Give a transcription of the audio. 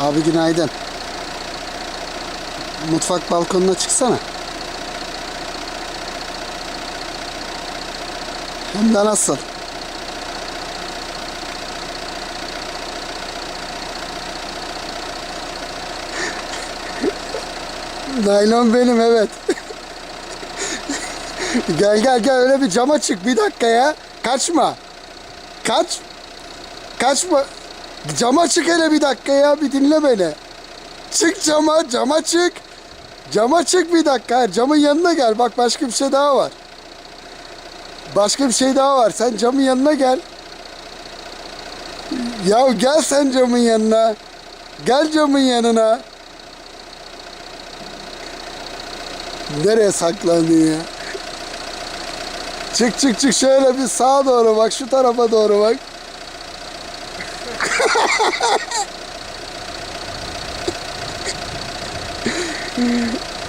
Abi günaydın. Mutfak balkonuna çıksana. Hem de nasıl? Naylon benim evet. gel gel gel öyle bir cama çık bir dakika ya. Kaçma. Kaç. Kaçma. Cama çık hele bir dakika ya bir dinle beni. Çık cama cama çık. Cama çık bir dakika. Camın yanına gel. Bak başka bir şey daha var. Başka bir şey daha var. Sen camın yanına gel. Ya gel sen camın yanına. Gel camın yanına. Nereye saklandın ya? Çık çık çık şöyle bir sağa doğru bak şu tarafa doğru bak. Mm-hmm.